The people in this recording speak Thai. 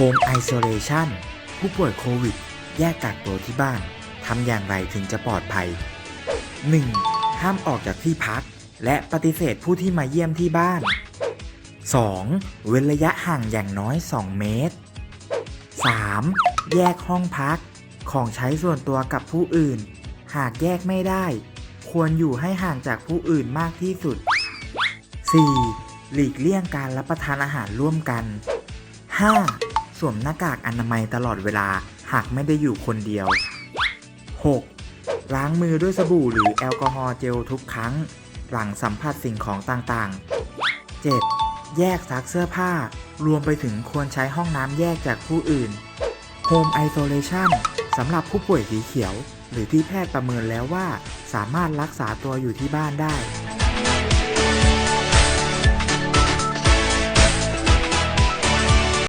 Home Isolation ผู้ป่วยโควิด แยกกักตัวที่บ้าน ทำอย่างไรถึงจะปลอดภัย 1. ห้ามออกจากที่พัก และปฏิเสธผู้ที่มาเยี่ยมที่บ้าน 2. เว้นระยะห่างอย่างน้อย 2 เมตร 3. แยกห้องพัก ของใช้ส่วนตัวกับผู้อื่น หากแยกไม่ได้ ควรอยู่ให้ห่างจากผู้อื่นมากที่สุด 4. หลีกเลี่ยงการรับประทานอาหารร่วมกัน 5. สวมหน้ากากอนามัยตลอดเวลาหากไม่ได้อยู่คนเดียว 6. ล้างมือด้วยสบู่หรือแอลกอฮอล์เจลทุกครั้ง หลังสัมผัสสิ่งของต่างๆ 7. แยกซักเสื้อผ้า รวมไปถึงควรใช้ห้องน้ำแยกจากผู้อื่น Home Isolation สำหรับผู้ป่วยสีเขียว หรือที่แพทย์ประเมินแล้วว่า สามารถรักษาตัวอยู่ที่บ้านได้